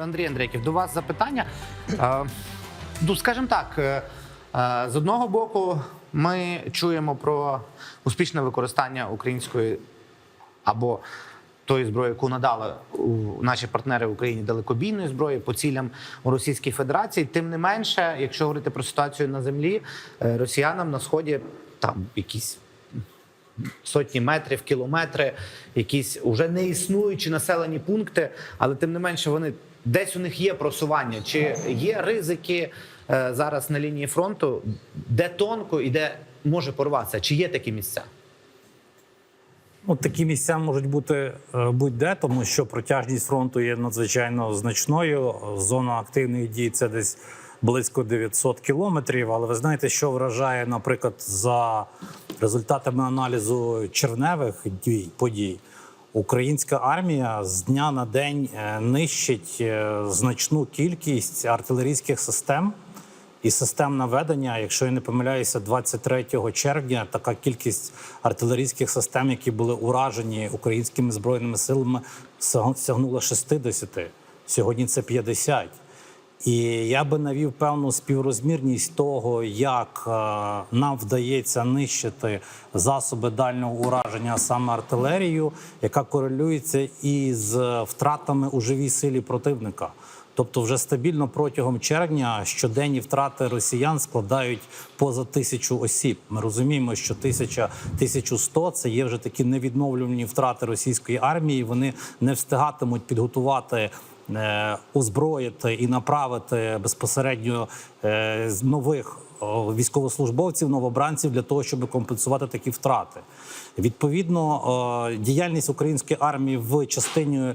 Андрій Андрейків, до вас запитання. Ну, скажімо так, е, з одного боку, ми чуємо про успішне використання української або тої зброї, яку надали наші партнери в Україні далекобійної зброї по цілям у Російській Федерації. Тим не менше, якщо говорити про ситуацію на землі, е, росіянам на сході там якісь сотні метрів, кілометри, якісь уже не існуючі населені пункти, але тим не менше вони десь у них є просування. Чи є ризики е, зараз на лінії фронту, де тонко і де може порватися? Чи є такі місця? Ну, такі місця можуть бути е, будь-де, тому що протяжність фронту є надзвичайно значною. Зона активної дії це десь близько 900 кілометрів. Але ви знаєте, що вражає, наприклад, за результатами аналізу червневих дій подій. Українська армія з дня на день е, нищить е, значну кількість артилерійських систем і систем наведення. Якщо я не помиляюся, 23 червня така кількість артилерійських систем, які були уражені українськими збройними силами, сяг- сягнула 60. Сьогодні це 50. І я би навів певну співрозмірність того, як е, нам вдається нищити засоби дальнього ураження, саме артилерію, яка корелюється із втратами у живій силі противника. Тобто, вже стабільно протягом червня щоденні втрати росіян складають поза тисячу осіб. Ми розуміємо, що тисяча 1100 – це є вже такі невідновлювані втрати російської армії. Вони не встигатимуть підготувати. Е, Озброїти і направити безпосередньо е, нових військовослужбовців, новобранців для того, щоб компенсувати такі втрати. Відповідно, діяльність української армії в частині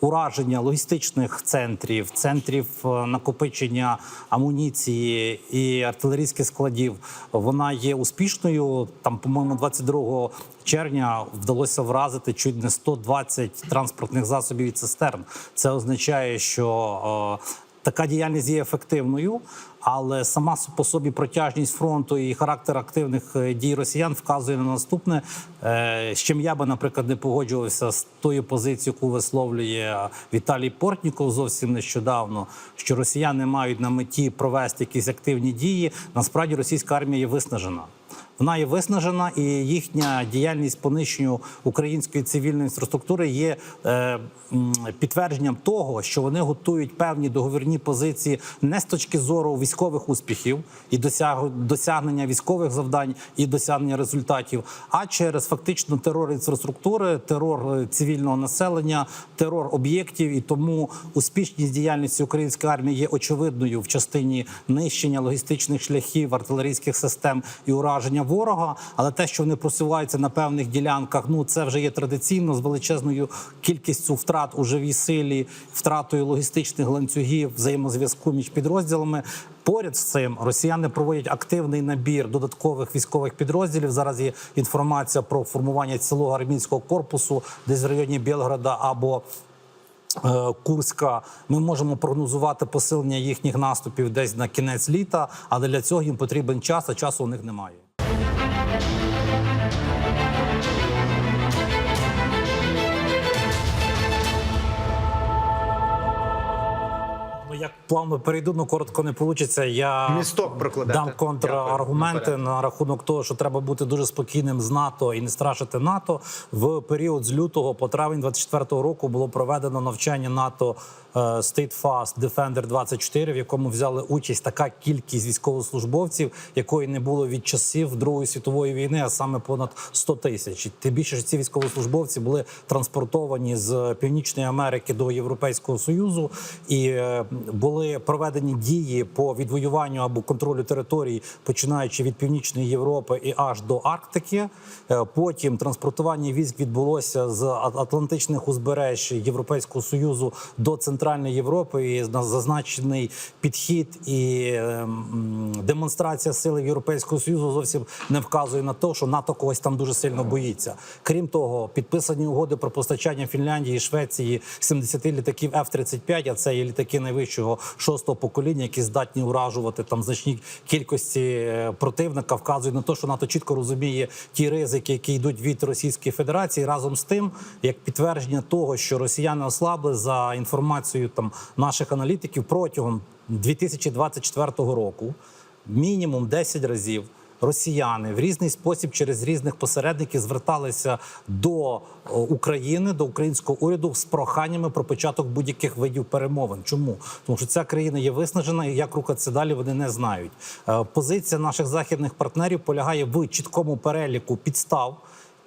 ураження логістичних центрів, центрів е, накопичення амуніції і артилерійських складів, вона є успішною. Там, по-моєму, 22 червня вдалося вразити чуть не 120 транспортних засобів і цистерн. Це означає, що е, Така діяльність є ефективною, але сама по собі протяжність фронту і характер активних е, дій росіян вказує на наступне, е, з чим я би, наприклад, не погоджувався з тою позицією, яку висловлює Віталій Портніков зовсім нещодавно, що росіяни мають на меті провести якісь активні дії. Насправді російська армія є виснажена. Вона є виснажена, і їхня діяльність по нищенню української цивільної інфраструктури є е, підтвердженням того, що вони готують певні договірні позиції не з точки зору військових успіхів і досяг, досягнення військових завдань і досягнення результатів, а через фактично терор інфраструктури, терор цивільного населення, терор об'єктів. І тому успішність діяльності української армії є очевидною в частині нищення логістичних шляхів, артилерійських систем і ураження ворога. Але те, що вони просуваються на певних ділянках, ну це вже є традиційно з величезною кількістю втрат у живій силі, втратою логістичних ланцюгів, взаємозв'язку між підрозділами. Поряд з цим росіяни проводять активний набір додаткових військових підрозділів. Зараз є інформація про формування цілого армійського корпусу, десь в районі Білграда або е, Курська. Ми можемо прогнозувати посилення їхніх наступів десь на кінець літа, але для цього їм потрібен час, а часу у них немає. look плавно перейду, ну коротко не вийде. Я Місток прокладете. дам контраргументи Дякую. на рахунок того, що треба бути дуже спокійним з НАТО і не страшити НАТО. В період з лютого по травень 24-го року було проведено навчання НАТО е, State Fast Defender 24, в якому взяли участь така кількість військовослужбовців, якої не було від часів Другої світової війни, а саме понад 100 тисяч. Тим більше що ці військовослужбовці були транспортовані з Північної Америки до Європейського союзу і е, були проведені дії по відвоюванню або контролю територій, починаючи від північної Європи і аж до Арктики. Е, Потім транспортування військ відбулося з Атлантичних узбереж Європейського союзу до Центральної Європи. І на зазначений підхід і е, демонстрація сили Європейського союзу зовсім не вказує на те, що НАТО когось там дуже сильно боїться. Крім того, підписані угоди про постачання Фінляндії і Швеції 70 літаків F-35, а це є літаки найвищого шостого покоління, які здатні уражувати там значні кількості е, противника, вказують на те, що НАТО чітко розуміє ті ризики, які йдуть від Російської Федерації. Разом з тим, як підтвердження того, що росіяни ослабли за інформацією там наших аналітиків протягом 2024 року мінімум 10 разів росіяни в різний спосіб через різних посередників зверталися до України, до українського уряду з проханнями про початок будь-яких видів перемовин. Чому? Тому що ця країна є виснажена, і як рухатися далі, вони не знають. Е, Позиція наших західних партнерів полягає в чіткому переліку підстав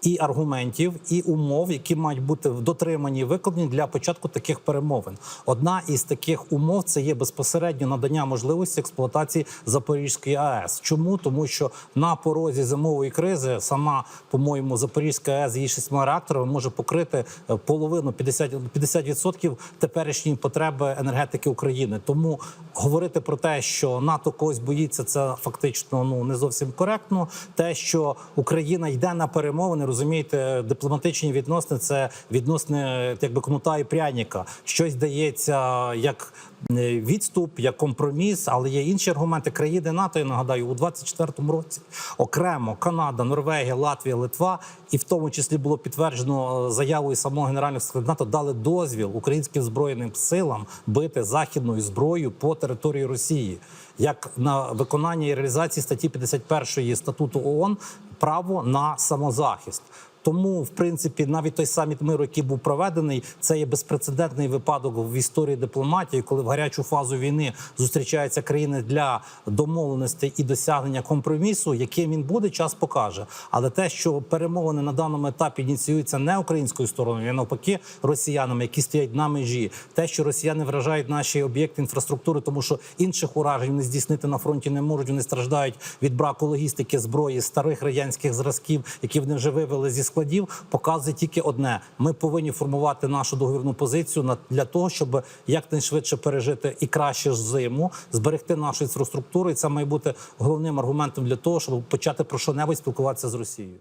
і аргументів, і умов, які мають бути дотримані і виконані для початку таких перемовин. Одна із таких умов це є безпосередньо надання можливості експлуатації Запорізької АЕС. Чому? Тому що на порозі зимової кризи сама, по-моєму, Запорізька АЕС її шістьма реакторами може покрити е, половину 50%, 50% теперішньої потреби енергетики України. Тому говорити про те, що НАТО когось боїться, це фактично ну не зовсім коректно. Те, що Україна йде на перемовини, розумієте, дипломатичні відносини це відносини якби кнута і пряника. Щось дається як відступ, як компроміс, але є інші аргументи країни НАТО. Я нагадаю, у 24-му році окремо Канада, Норвегія, Латвія, Литва, і в тому числі було підтверджено е, заявою самого генерального секретаря НАТО, дали дозвіл українським збройним силам бити західною зброєю по території Росії, як на виконання і реалізації статті 51 статуту ООН право на самозахист. Тому, в принципі, навіть той саміт миру, який був проведений, це є безпрецедентний випадок в історії дипломатії, коли в гарячу фазу війни зустрічаються країни для домовленостей і досягнення компромісу. Яким він буде, час покаже. Але те, що перемовини на даному етапі ініціюються не українською стороною, а навпаки, росіянами, які стоять на межі, те, що росіяни вражають наші об'єкти інфраструктури, тому що інших уражень вони здійснити на фронті не можуть. Вони страждають від браку логістики зброї старих радянських зразків, які вони вже вивели зі складів, показує тільки одне: ми повинні формувати нашу договірну позицію на для того, щоб якнайшвидше пережити і краще зиму, зберегти нашу інфраструктуру. І це має бути головним аргументом для того, щоб почати про що небудь спілкуватися з Росією.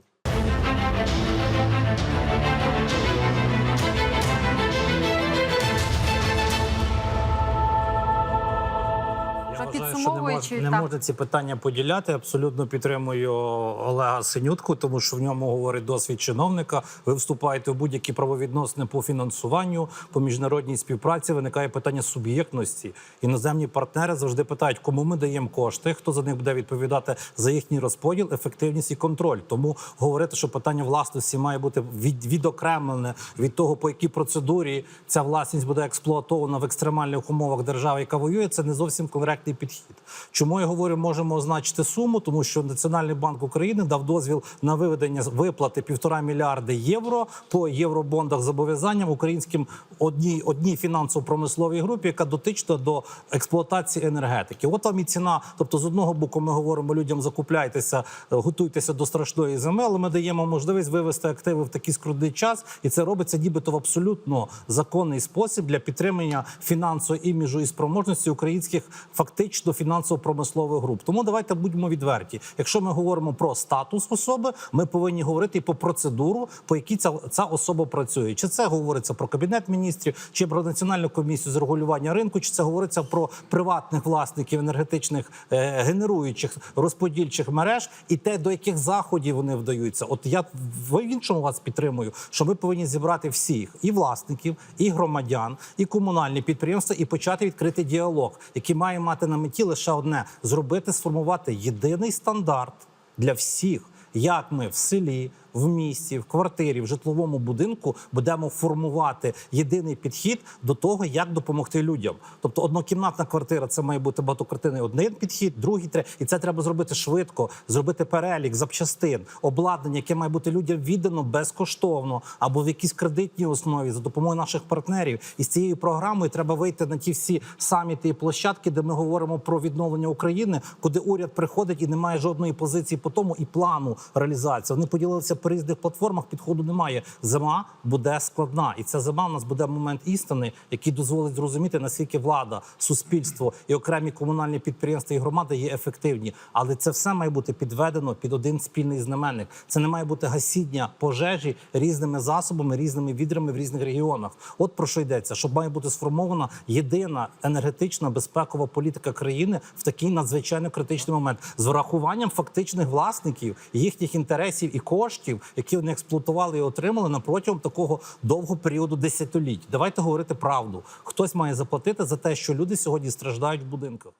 Що не, мож, не можна ці питання поділяти. Абсолютно підтримую Олега Синютку, тому що в ньому говорить досвід чиновника. Ви вступаєте в будь-які правовідносини по фінансуванню, по міжнародній співпраці. Виникає питання суб'єктності. Іноземні партнери завжди питають, кому ми даємо кошти, хто за них буде відповідати за їхній розподіл, ефективність і контроль. Тому говорити, що питання власності має бути від, відокремлене від того, по якій процедурі ця власність буде експлуатована в екстремальних умовах держави, яка воює, це не зовсім коректний підхід. Чому я говорю, можемо означити суму, тому що Національний банк України дав дозвіл на виведення виплати півтора мільярди євро по євробондах зобов'язанням українським одній одній фінансово-промисловій групі, яка дотична до експлуатації енергетики. От вам і ціна. Тобто, з одного боку, ми говоримо людям, закупляйтеся, е, готуйтеся до страшної зими, але ми даємо можливість вивести активи в такий скрутний час, і це робиться нібито в абсолютно законний спосіб для підтримання фінансового іміджу і спроможності українських фактично фінансово-промислових груп. Тому давайте будьмо відверті. Якщо ми говоримо про статус особи, ми повинні говорити і по процедуру, по якій ця, ця особа працює. Чи це говориться про кабінет міністрів, чи про національну комісію з регулювання ринку, чи це говориться про приватних власників енергетичних е, генеруючих розподільчих мереж, і те, до яких заходів вони вдаються. От я в іншому вас підтримую, що ми повинні зібрати всіх і власників, і громадян, і комунальні підприємства, і почати відкрити діалог, який має мати на меті лише одне: зробити сформувати єдиний стандарт для всіх, як ми в селі, в місті, в квартирі, в житловому будинку будемо формувати єдиний підхід до того, як допомогти людям. Тобто, однокімнатна квартира це має бути багатоквартирний один підхід, другий третій. і це треба зробити швидко, зробити перелік запчастин, обладнання, яке має бути людям віддано безкоштовно або в якійсь кредитній основі за допомогою наших партнерів. І з цією програмою треба вийти на ті всі саміти і площадки, де ми говоримо про відновлення України, куди уряд приходить і не має жодної позиції по тому і плану реалізації. Вони поділилися різних платформах. Підходу немає. Зима буде складна, і ця зима у нас буде момент істини, який дозволить зрозуміти наскільки влада, суспільство і окремі комунальні підприємства і громади є ефективні. Але це все має бути підведено під один спільний знаменник. Це не має бути гасіння пожежі різними засобами, різними відрами в різних регіонах. От про що йдеться, щоб має бути сформована єдина енергетична безпекова політика країни в такий надзвичайно критичний момент з врахуванням фактичних власників, їхніх інтересів і коштів. Коштів, які вони експлуатували і отримали на протягом такого довгого періоду десятиліть. Давайте говорити правду. Хтось має заплатити за те, що люди сьогодні страждають в будинках.